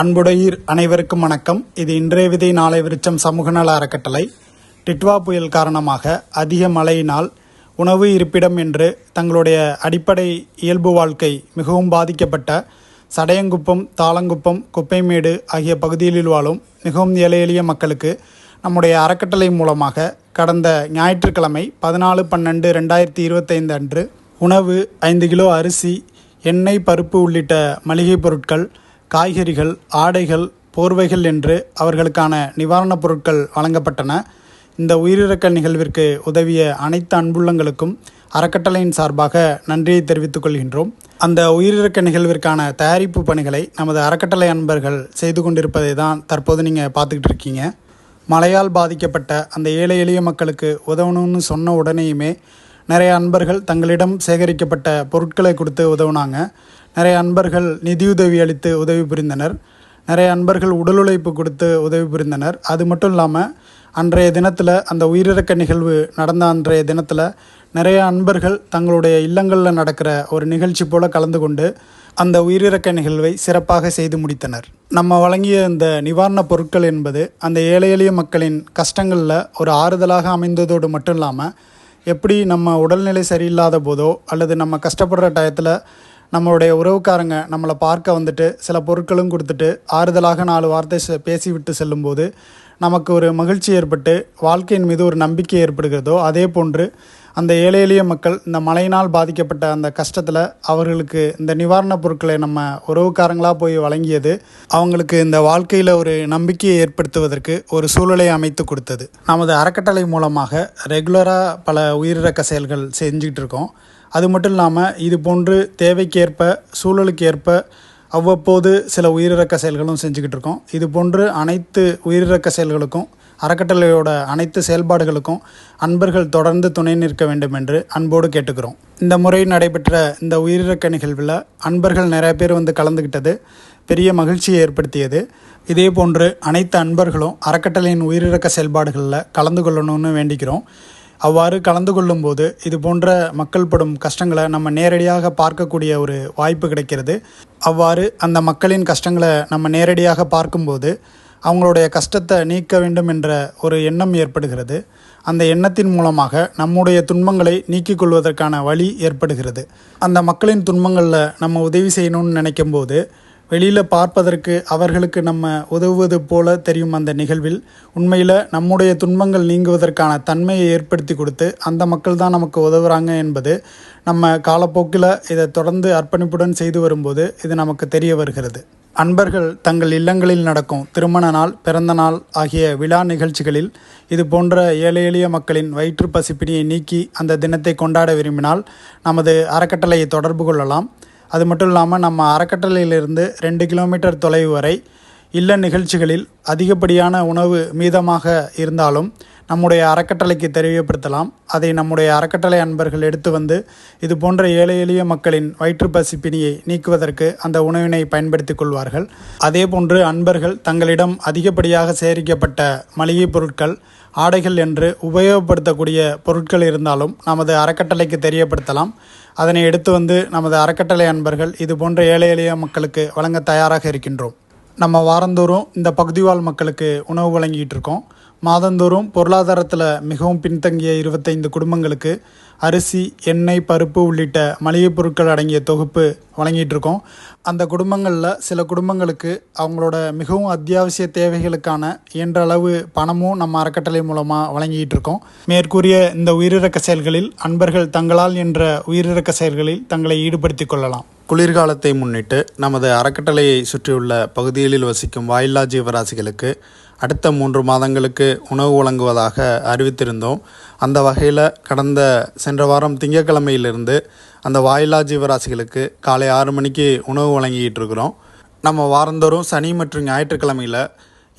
அன்புடையீர் அனைவருக்கும் வணக்கம். இது இன்றைய விதை நாளை விருச்சம் சமூக நல அறக்கட்டளை. டிட்வா புயல் காரணமாக அதிக மழையினால் உணவு இருப்பிடம் என்று தங்களுடைய அடிப்படை இயல்பு வாழ்க்கை மிகவும் பாதிக்கப்பட்ட சடையங்குப்பம் தாளங்குப்பம் குப்பைமேடு ஆகிய பகுதிகளில் வாழும் மிகவும் ஏழை எளிய மக்களுக்கு நம்முடைய அறக்கட்டளை மூலமாக கடந்த ஞாயிற்றுக்கிழமை பதினாலு பன்னெண்டு ரெண்டாயிரத்தி இருபத்தைந்து அன்று உணவு ஐந்து கிலோ அரிசி எண்ணெய் பருப்பு உள்ளிட்ட மளிகை பொருட்கள் காய்கறிகள் ஆடைகள் போர்வைகள் என்று அவர்களுக்கான நிவாரணப் பொருட்கள் வழங்கப்பட்டன. இந்த உயிரிழக்க நிகழ்விற்கு உதவிய அனைத்து அன்புள்ளங்களுக்கும் அறக்கட்டளையின் சார்பாக நன்றியை தெரிவித்துக் கொள்கின்றோம். அந்த உயிரிழக்க நிகழ்விற்கான தயாரிப்பு பணிகளை நமது அறக்கட்டளை அன்பர்கள் செய்து கொண்டிருப்பதை தான் தற்போது நீங்கள் பார்த்துக்கிட்டு இருக்கீங்க. மழையால் பாதிக்கப்பட்ட அந்த ஏழை எளிய மக்களுக்கு உதவணும்னு சொன்ன உடனேயுமே நிறைய அன்பர்கள் தங்களிடம் சேகரிக்கப்பட்ட பொருட்களை கொடுத்து உதவுனாங்க. நிறைய அன்பர்கள் நிதியுதவி அளித்து உதவி புரிந்தனர். நிறைய அன்பர்கள் உடல் உழைப்பு கொடுத்து உதவி புரிந்தனர். அது மட்டும் இல்லாமல் அன்றைய தினத்தில் அந்த உயிரிழக்க நிகழ்வு நடந்த அன்றைய தினத்தில் நிறைய அன்பர்கள் தங்களுடைய இல்லங்களில் நடக்கிற ஒரு நிகழ்ச்சி போல கலந்து கொண்டு அந்த உயிரிழக்க நிகழ்வை சிறப்பாக செய்து முடித்தனர். நம்ம வழங்கிய இந்த நிவாரணப் பொருட்கள் என்பது அந்த ஏழை எளிய மக்களின் கஷ்டங்களில் ஒரு ஆறுதலாக அமைந்ததோடு மட்டும் இல்லாமல் எப்படி நம்ம உடல்நிலை சரியில்லாத போதோ அல்லது நம்ம கஷ்டப்படுற டயத்தில் நம்மளுடைய உறவுக்காரங்க நம்மளை பார்க்க வந்துட்டு சில பொருட்களும் கொடுத்துட்டு ஆறுதலாக நாலு வார்த்தை செ- பேசிவிட்டு செல்லும்போது நமக்கு ஒரு மகிழ்ச்சி ஏற்பட்டு வாழ்க்கையின் மீது ஒரு நம்பிக்கை ஏற்படுகிறதோ அதே போன்று அந்த ஏழை எளிய மக்கள் இந்த மழையினால் பாதிக்கப்பட்ட அந்த கஷ்டத்தில் அவர்களுக்கு இந்த நிவாரணப் பொருட்களை நம்ம உறவுக்காரங்களாக போய் வழங்கியது அவங்களுக்கு இந்த வாழ்க்கையில் ஒரு நம்பிக்கையை ஏற்படுத்துவதற்கு ஒரு சூழலை அமைத்து கொடுத்தது. நமது அறக்கட்டளை மூலமாக ரெகுலராக பல உயிரிழக்க செயல்கள் செஞ்சுக்கிட்டு இருக்கோம். அது மட்டும் இல்லாமல் இது போன்று தேவைக்கேற்ப சூழலுக்கு ஏற்ப அவ்வப்போது சில உயிரிழக்க செயல்களும் செஞ்சுக்கிட்டு இருக்கோம். இது போன்று அனைத்து உயிரிழக்க செயல்களுக்கும் அறக்கட்டளையோட அனைத்து செயல்பாடுகளுக்கும் அன்பர்கள் தொடர்ந்து துணை நிற்க வேண்டும் என்று அன்போடு கேட்டுக்கிறோம். இந்த முறை நடைபெற்ற இந்த உயிரிழக்க நிகழ்வில் அன்பர்கள் நிறைய பேர் வந்து கலந்துக்கிட்டது பெரிய மகிழ்ச்சியை ஏற்படுத்தியது. இதே போன்று அனைத்து அன்பர்களும் அறக்கட்டளையின் உயிரிழக்க செயல்பாடுகளில் கலந்து கொள்ளணும்னு வேண்டிக்கிறோம். அவ்வாறு கலந்து கொள்ளும்போது இது போன்ற மக்கள் படும் கஷ்டங்களை நம்ம நேரடியாக பார்க்கக்கூடிய ஒரு வாய்ப்பு கிடைக்கிறது. அவ்வாறு அந்த மக்களின் கஷ்டங்களை நம்ம நேரடியாக பார்க்கும்போது அவங்களுடைய கஷ்டத்தை நீக்க வேண்டும் என்ற ஒரு எண்ணம் ஏற்படுகிறது. அந்த எண்ணத்தின் மூலமாக நம்முடைய துன்பங்களை நீக்கிக் கொள்வதற்கான வழி ஏற்படுகிறது. அந்த மக்களின் துன்பங்களில் நம்ம உதவி செய்யணும்னு நினைக்கும் போது வெளியில் பார்ப்பதற்கு அவர்களுக்கு நம்ம உதவுவது போல தெரியும் அந்த நிகழ்வில். உண்மையில் நம்முடைய துன்பங்கள் நீங்குவதற்கான தன்மையை ஏற்படுத்தி கொடுத்து அந்த மக்கள் தான் நமக்கு உதவுறாங்க என்பது நம்ம காலப்போக்கில் இதை தொடர்ந்து அர்ப்பணிப்புடன் செய்து வரும்போது இது நமக்கு தெரிய வருகிறது. அன்பர்கள் தங்கள் இல்லங்களில் நடக்கும் திருமண நாள் பிறந்த நாள் ஆகிய விழா நிகழ்ச்சிகளில் இது போன்ற ஏழை எளிய மக்களின் வயிற்று பசிப்பினியை நீக்கி அந்த தினத்தை கொண்டாட விரும்பினால் நமது அறக்கட்டளையை தொடர்பு கொள்ளலாம். அது மட்டும் இல்லாமல் நம்ம அறக்கட்டளையிலிருந்து ரெண்டு கிலோமீட்டர் தொலைவு வரை இல்ல நிகழ்ச்சிகளில் அதிகப்படியான உணவு மீதமாக இருந்தாலும் நம்முடைய அறக்கட்டளைக்கு தெரியப்படுத்தலாம். அதை நம்முடைய அறக்கட்டளை அன்பர்கள் எடுத்து வந்து இது போன்ற ஏழை எளிய மக்களின் வயிற்று பசிப்பினியை நீக்குவதற்கு அந்த உணவினை பயன்படுத்திக் கொள்வார்கள். அதே போன்று அன்பர்கள் தங்களிடம் அதிகப்படியாக சேகரிக்கப்பட்ட மளிகைப் பொருட்கள் ஆடைகள் என்று உபயோகப்படுத்தக்கூடிய பொருட்கள் இருந்தாலும் நமது அறக்கட்டளைக்கு தெரியப்படுத்தலாம். அதனை எடுத்து வந்து நமது அறக்கட்டளை அன்பர்கள் இது போன்ற ஏழை எளிய மக்களுக்கு வழங்க தயாராக இருக்கின்றோம். நம்ம வாரந்தோறும் இந்த பகுதிவாழ் மக்களுக்கு உணவு வழங்கிட்டு இருக்கோம். மாதந்தோறும் பொருளாதாரத்தில் மிகவும் பின்தங்கிய இருபத்தைந்து குடும்பங்களுக்கு அரிசி எண்ணெய் பருப்பு உள்ளிட்ட மளிகைப் பொருட்கள் அடங்கிய தொகுப்பு வழங்கிட்டுருக்கோம். அந்த குடும்பங்களில் சில குடும்பங்களுக்கு அவங்களோட மிகவும் அத்தியாவசிய தேவைகளுக்கான இயன்ற அளவு பணமும் நம்ம அறக்கட்டளை மூலமாக வழங்கிட்டு இருக்கோம் மேற்கூறிய இந்த உயிரிழக்க செயல்களில் அன்பர்கள் தங்களால் என்ற உயிரிழக்க செயல்களில் தங்களை ஈடுபடுத்தி கொள்ளலாம். குளிர்காலத்தை முன்னிட்டு நமது அறக்கட்டளையை சுற்றியுள்ள பகுதிகளில் வசிக்கும் வாயில்லா ஜீவராசிகளுக்கு அடுத்த மூன்று மாதங்களுக்கு உணவு வழங்குவதாக அறிவித்திருந்தோம். அந்த வகையில் கடந்த சென்ற வாரம் திங்கட்கிழமையிலிருந்து அந்த வாயிலா ஜீவராசிகளுக்கு காலை ஆறு மணிக்கு உணவு வழங்கிக்கிட்டு இருக்கிறோம். நம்ம வாரந்தோறும் சனி மற்றும் ஞாயிற்றுக்கிழமையில்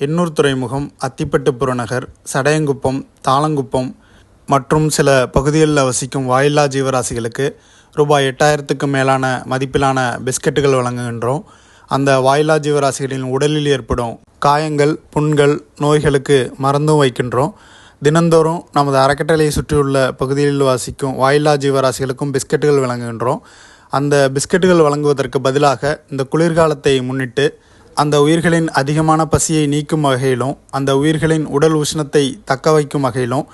எண்ணூர் துறைமுகம் அத்திப்பட்டு புறநகர் சடையங்குப்பம் தாளங்குப்பம் மற்றும் சில பகுதிகளில் வசிக்கும் வாயில்லா ஜீவராசிகளுக்கு ரூபாய் எட்டாயிரத்துக்கு மேலான மதிப்பிலான பிஸ்கட்டுகள் வழங்குகின்றோம். அந்த வாயிலா ஜீவராசிகளின் உடலில் ஏற்படும் காயங்கள் புண்கள் நோய்களுக்கு மறந்தும் வைக்கின்றோம். தினந்தோறும் நமது அறக்கட்டளையை சுற்றியுள்ள பகுதிகளில் வாசிக்கும் வாயில்லா ஜீவராசிகளுக்கும் பிஸ்கட்டுகள் வழங்குகின்றோம். அந்த பிஸ்கட்டுகள் வழங்குவதற்கு பதிலாக இந்த குளிர்காலத்தை முன்னிட்டு அந்த உயிர்களின் அதிகமான பசியை நீக்கும் வகையிலும் அந்த உயிர்களின் உடல் உஷ்ணத்தை தக்க வைக்கும் வகையிலும்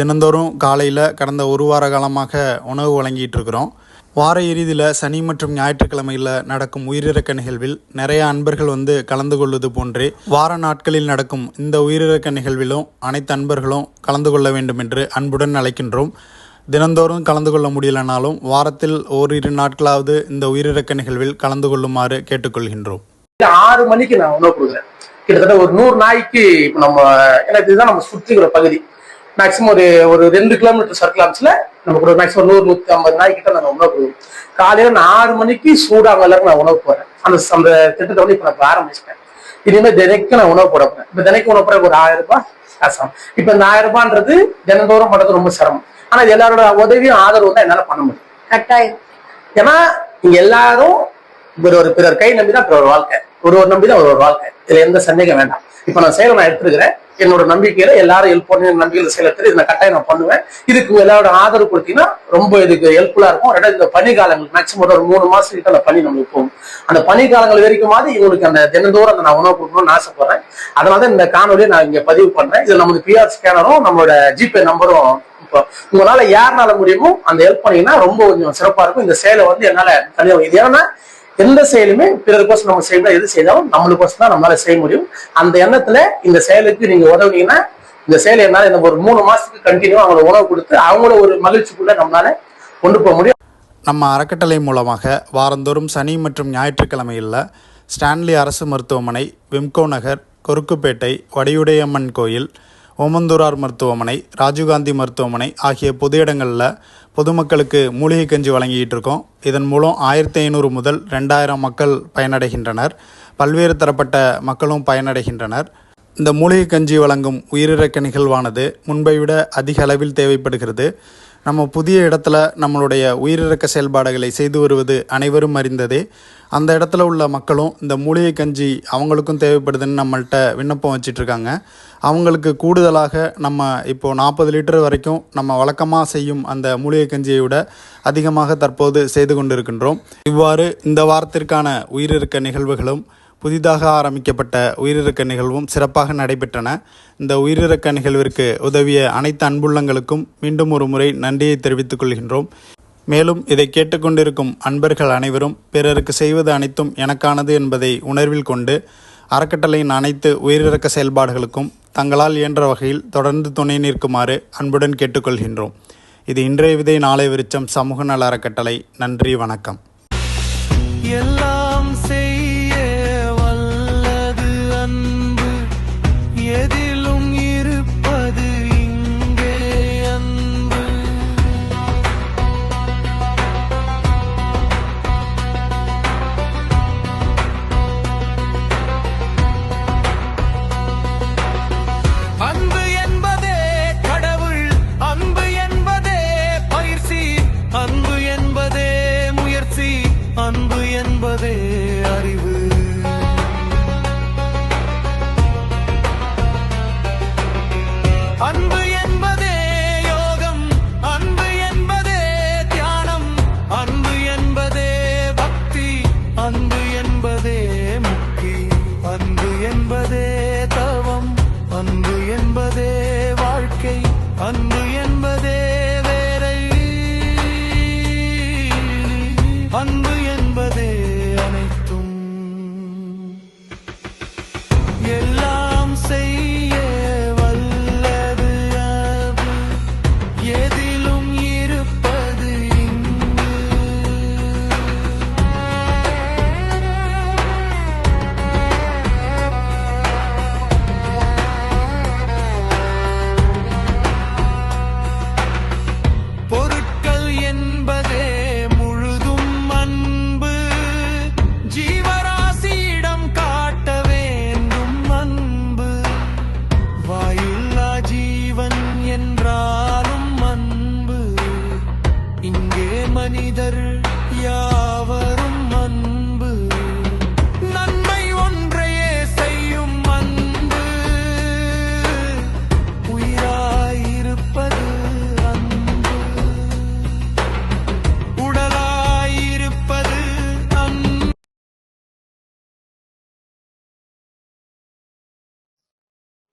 தினந்தோறும் காலையில் கடந்த ஒரு வார காலமாக உணவு வழங்கிட்டு இருக்கிறோம். வார இறுதியில் சனி மற்றும் ஞாயிற்றுக்கிழமையில் நடக்கும் உயிரிழக்க நிகழ்வில் நிறைய அன்பர்கள் வந்து கலந்து கொள்வது போன்றே வார நாட்களில் நடக்கும் இந்த உயிரிழக்க நிகழ்விலும் அனைத்து அன்பர்களும் கலந்து கொள்ள வேண்டும் என்று அன்புடன் அழைக்கின்றோம். தினந்தோறும் கலந்து கொள்ள முடியலனாலும் வாரத்தில் ஓரிரு நாட்களாவது இந்த உயிரிழக்க நிகழ்வில் கலந்து கொள்ளுமாறு கேட்டுக்கொள்கின்றோம். ஆறு மணிக்கு நான் உணவு கொடுக்குறேன் கிட்டத்தட்ட ஒரு நூறு நாய்க்கு இப்போ நம்ம எனக்கு இதுதான் நம்ம சுற்றுகிற பகுதி. மேக்ஸிமம் ஒரு ஒரு ரெண்டு கிலோமீட்டர் சர்க்கிள் ஆம்ஸ்ல நமக்கு ஒரு மேக்ஸிமம் நூறு நூத்தி ஐம்பது நாய் கிட்ட நான் உணவு கொடுக்குறேன் காலையில நான் ஆறு மணிக்கு சூடாக எல்லாருக்கும் நான் உணவு போறேன். அந்த அந்த திட்டத்தை வந்து இப்போ நான் ஆரம்பிச்சிட்டேன். இனிமேல் தினைக்கும் நான் உணவு போட போறேன். இப்போ தினைக்கும் உணவு போட ஒரு ஆயிரம் ரூபாய் காசம் இப்போ இந்த ஆயிரம் ரூபான்றது தினந்தோறும் பண்றது ரொம்ப சிரமம். ஆனா எல்லாரோட உதவியும் ஆதரவு தான் என்னால பண்ண முடியும். கட்டாயம். ஏன்னா இங்க எல்லாரும் ஒரு ஒரு பிறர் கை நம்பி தான் பிறர் வாழ்க்கை. ஒரு ஒரு நம்பி தான் ஒரு ஒரு வாழ்க்கை. இதுல எந்த சந்தேகம் வேண்டாம். இப்ப நான் செயலை நான் எடுத்துருக்கிறேன். என்னோட நம்பிக்கையில எல்லாரும் ஹெல்ப் பண்ணி நம்பிக்கையில செயலத்தில் இதை நான் கட்டாயம் நான் பண்ணுவேன். இதுக்கு எல்லாரோட ஆதரவு கொடுத்தீங்கன்னா ரொம்ப இதுக்கு ஹெல்ப்ஃபுல்லா இருக்கும். ரெண்டாவது இந்த பனி மேக்சிமம் மேக்ஸிமம் ஒரு மூணு மாசம் கிட்ட அந்த பனி நம்மளுக்கு போகும் அந்த பனி காலங்கள் வரைக்குமாவது இவங்களுக்கு அந்த தினந்தோறும் அந்த நான் உணவு கொடுக்கணும்னு ஆசைப்படுறேன். அதனால தான் இந்த காணொலியை நான் இங்க பதிவு பண்றேன். இதுல நமது பிஆர் ஸ்கேனரும் நம்மளோட ஜிபே நம்பரும் இப்போ உங்களால யாருனால முடியுமோ அந்த ஹெல்ப் பண்ணீங்கன்னா ரொம்ப கொஞ்சம் சிறப்பா இருக்கும். இந்த சேலை வந்து என்னால தனியாக இது ஏன்னா எந்த செயலுமே பிறருக்கோசம் நம்ம செய்யணும் எது செய்தாலும் நம்மளுக்கோசம் தான் நம்மளால செய்ய முடியும். அந்த எண்ணத்துல இந்த செயலுக்கு நீங்க உதவுனீங்கன்னா இந்த செயலை என்னால இந்த ஒரு மூணு மாசத்துக்கு கண்டினியூ அவங்கள உணவு கொடுத்து அவங்கள ஒரு மகிழ்ச்சிக்குள்ள நம்மளால கொண்டு போக முடியும். நம்ம அறக்கட்டளை மூலமாக வாரந்தோறும் சனி மற்றும் ஞாயிற்றுக்கிழமையில் ஸ்டான்லி அரசு மருத்துவமனை விம்கோ நகர் கொருக்குப்பேட்டை வடியுடையம்மன் கோயில் ஓமந்தூரார் மருத்துவமனை ராஜீவ்காந்தி மருத்துவமனை ஆகிய பொது இடங்களில் பொதுமக்களுக்கு மூலிகை கஞ்சி வழங்கிட்டு இருக்கோம் இதன் மூலம் ஆயிரத்தி ஐநூறு முதல் ரெண்டாயிரம் மக்கள் பயனடைகின்றனர். பல்வேறு தரப்பட்ட மக்களும் பயனடைகின்றனர். இந்த மூலிகை கஞ்சி வழங்கும் உயிரிழக்க நிகழ்வானது முன்பை விட அதிக அளவில் தேவைப்படுகிறது. நம்ம புதிய இடத்துல நம்மளுடைய உயிரிறக்க செயல்பாடுகளை செய்து வருவது அனைவரும் அறிந்ததே. அந்த இடத்துல உள்ள மக்களும் இந்த மூலிகை கஞ்சி அவங்களுக்கும் தேவைப்படுதுன்னு நம்மள்கிட்ட விண்ணப்பம் வச்சிட்ருக்காங்க. அவங்களுக்கு கூடுதலாக நம்ம இப்போது நாற்பது லிட்டர் வரைக்கும் நம்ம வழக்கமாக செய்யும் அந்த மூலிகை கஞ்சியை விட அதிகமாக தற்போது செய்து கொண்டிருக்கின்றோம். இவ்வாறு இந்த வாரத்திற்கான உயிரிறக்க நிகழ்வுகளும் புதிதாக ஆரம்பிக்கப்பட்ட உயிரிறக்க நிகழ்வும் சிறப்பாக நடைபெற்றன. இந்த உயிரிறக்க நிகழ்விற்கு உதவிய அனைத்து அன்புள்ளங்களுக்கும் மீண்டும் ஒரு முறை நன்றியை தெரிவித்துக் கொள்கின்றோம். மேலும் இதை கேட்டுக்கொண்டிருக்கும் அன்பர்கள் அனைவரும் பிறருக்கு செய்வது அனைத்தும் எனக்கானது என்பதை உணர்வில் கொண்டு அறக்கட்டளையின் அனைத்து உயிரிறக்க செயல்பாடுகளுக்கும் தங்களால் இயன்ற வகையில் தொடர்ந்து துணை நிற்குமாறு அன்புடன் கேட்டுக்கொள்கின்றோம். இது இன்றைய விதை நாளை விருச்சம் சமூக நல அறக்கட்டளை. நன்றி வணக்கம். எல்லா